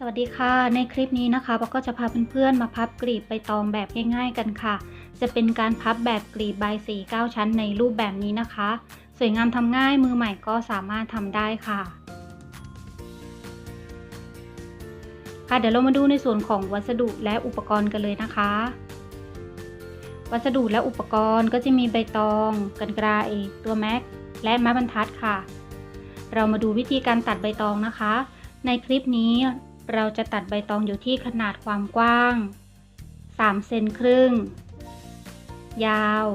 สวัสดีค่ะ ในคลิปนี้นะคะปาก็จะพาเพื่อนๆมาพับกลีบใบตองแบบง่ายๆกันค่ะ จะเป็นการพับแบบกลีบใบสีเก้าชั้นในรูปแบบนี้นะคะ สวยงามทำง่ายมือใหม่ก็สามารถทำได้ค่ะ ค่ะเดี๋ยวเรามาดูในส่วนของวัสดุและอุปกรณ์กันเลยนะคะ วัสดุและอุปกรณ์ก็จะมีใบตองกันไกรตัวแม็กและไม้บรรทัดค่ะ เรามาดูวิธีการตัดใบตองนะคะ ในคลิปนี้ เราจะตัดใบตองอยู่ที่ขนาดความกว้าง 3 เซนครึ่ง ยาว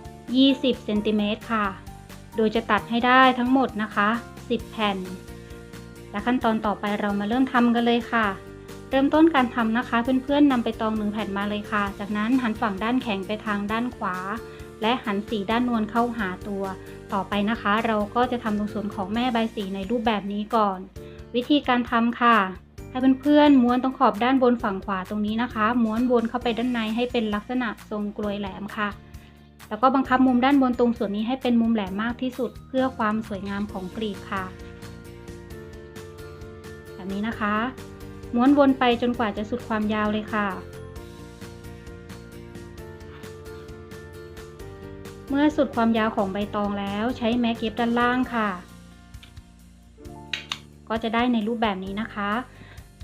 20 เซนติเมตรค่ะ โดยจะตัดให้ได้ทั้งหมดนะคะ 10 แผ่น และขั้นตอนต่อไปเรามาเริ่มทำกันเลยค่ะ เริ่มต้นการทำนะคะ เพื่อนๆนำไปตองหนึ่งแผ่นมาเลยค่ะ จากนั้นหันฝั่งด้านแข็งไปทางด้านขวา และหันสีด้านนวลเข้าหาตัว ต่อไปนะคะ เราก็จะทำตรงส่วนของแม่ใบสีในรูปแบบนี้ก่อน วิธีการทำค่ะ ให้เพื่อนๆม้วนตรงขอบด้านบนฝั่งขวาตรงนี้นะคะ ม้วนวนเข้าไปด้านในให้เป็นลักษณะทรงกลวยแหลมค่ะ แล้วก็บังคับมุมด้านบนตรงส่วนนี้ให้เป็นมุมแหลมมากที่สุด เพื่อความสวยงามของกลีบค่ะ แบบนี้นะคะ ม้วนวนไปจนกว่าจะสุดความยาวเลยค่ะเมื่อสุดความยาวของใบตองแล้วใช้แม็กเย็บด้านล่างค่ะ ก็จะได้ในรูปแบบนี้นะคะ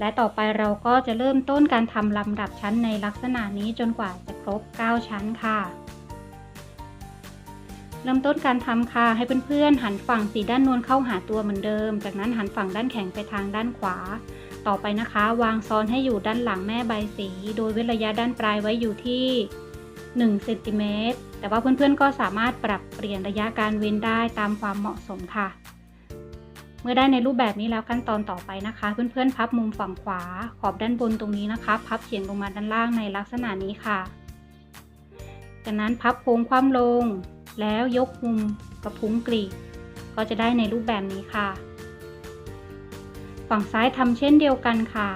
และต่อไปเราก็จะเริ่มต้นการทำลำดับชั้นในลักษณะนี้จนกว่าจะครบ 9 ชั้นค่ะเริ่มต้นการทำค่ะ ให้เพื่อนๆ หันฝั่งสีด้านนวลเข้าหาตัวเหมือนเดิม จากนั้นหันฝั่งด้านแข็งไปทางด้านขวา ต่อไปนะคะ วางซ้อนให้อยู่ด้านหลังแม่ใบสี โดยเว้นระยะด้านปลายไว้อยู่ที่1เซนติเมตรแต่ว่าเพื่อนๆ ก็สามารถปรับเปลี่ยนระยะการเว้นได้ตามความเหมาะสมค่ะ เมื่อได้ในรูปแบบนี้แล้วขั้นตอนต่อไปนะคะ เพื่อนๆ พับมุมฝั่งขวา ขอบด้านบนตรงนี้นะคะ พับเฉียงลงมาด้านล่างในลักษณะนี้ค่ะ จากนั้นพับโค้งคว่ำลง แล้วยกมุมกระพุ้งกลีบก็จะได้ในรูปแบบนี้ค่ะ ฝั่งซ้ายทำเช่นเดียวกันค่ะ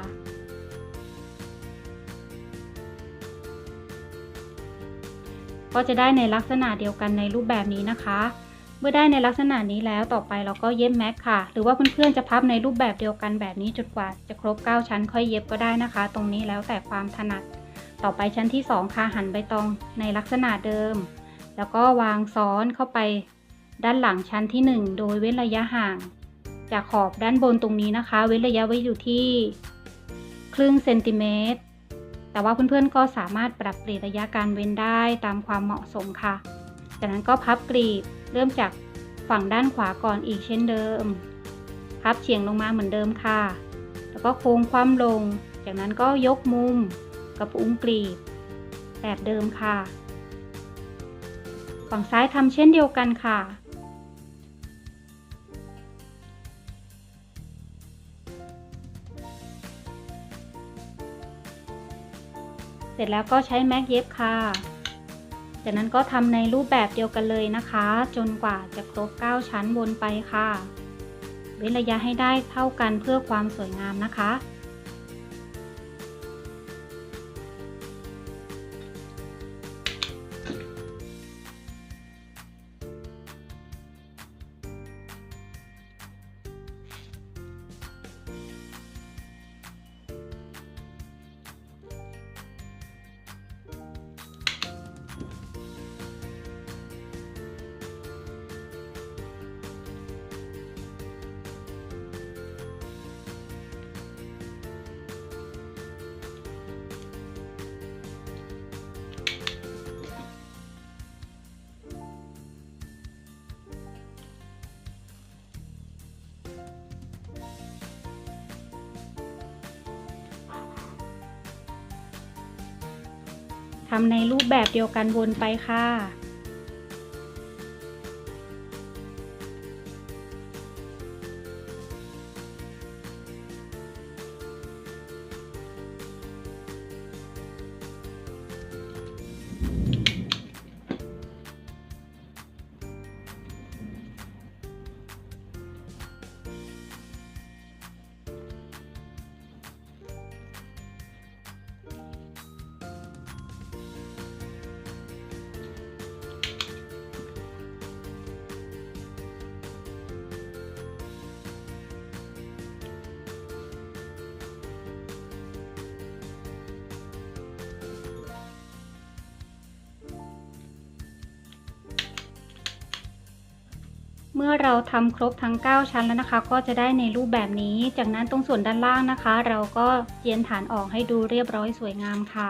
ก็จะได้ในลักษณะเดียวกันในรูปแบบนี้นะคะ เมื่อได้ในลักษณะนี้แล้วต่อไปเราก็เย็บแม็กค่ะ หรือว่าเพื่อนๆจะพับในรูปแบบเดียวกันแบบนี้จนกว่าจะครบ 9 ชั้นค่อยเย็บก็ได้นะคะ ตรงนี้แล้วแต่ความถนัด ต่อไปชั้นที่ 2 ค่ะหันใบตองในลักษณะเดิม แล้วก็วางซ้อนเข้าไปด้านหลังชั้นที่ 1 โดยเว้นระยะห่าง จากขอบด้านบนตรงนี้นะคะ เว้นระยะไว้อยู่ที่ครึ่งเซนติเมตร แต่ว่าเพื่อนๆก็สามารถปรับเปลี่ยนระยะการเว้นได้ตามความเหมาะสมค่ะ จากนั้นก็พับกรีบ เริ่มจากฝั่งด้านขวาก่อนอีกเช่นเดิม พับเฉียงลงมาเหมือนเดิมค่ะ แล้วก็โค้งคว่ำลง จากนั้นก็ยกมุมกระปุ้งกรีบ แบบเดิมค่ะ ฝั่งซ้ายทำเช่นเดียวกันค่ะ เสร็จแล้วก็ใช้แม็กเย็บค่ะ จากนั้นก็ทำในรูปแบบเดียวกันเลยนะคะ จนกว่าจะครบ 9 ชั้นบนไปค่ะ เว้นระยะให้ได้เท่ากันเพื่อความสวยงามนะคะ ทำในรูปแบบเดียวกันวนไปค่ะ เมื่อเราทำครบทั้ง 9 ชั้นแล้วนะคะ ก็จะได้ในรูปแบบนี้ จากนั้นตรงส่วนด้านล่างนะคะ เราก็เจียนฐานออกให้ดูเรียบร้อยสวยงามค่ะ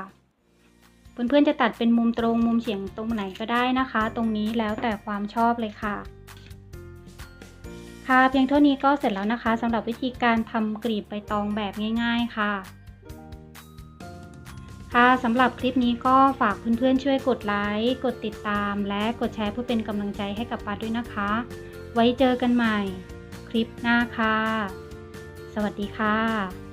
เพื่อนๆจะตัดเป็นมุมตรงมุมเฉียงตรงไหนก็ได้นะคะ ตรงนี้แล้วแต่ความชอบเลยค่ะ ค่ะเพียงเท่านี้ก็เสร็จแล้วนะคะสำหรับวิธีการทำกรีบใบตองแบบง่าย ๆ ค่ะ ค่ะสำหรับคลิปนี้ก็ฝากเพื่อนๆช่วยกดไลค์ กดติดตาม และกดแชร์เพื่อเป็นกำลังใจให้กับปาด้วยนะคะ ไว้เจอกันใหม่ คลิปหน้าค่ะ สวัสดีค่ะ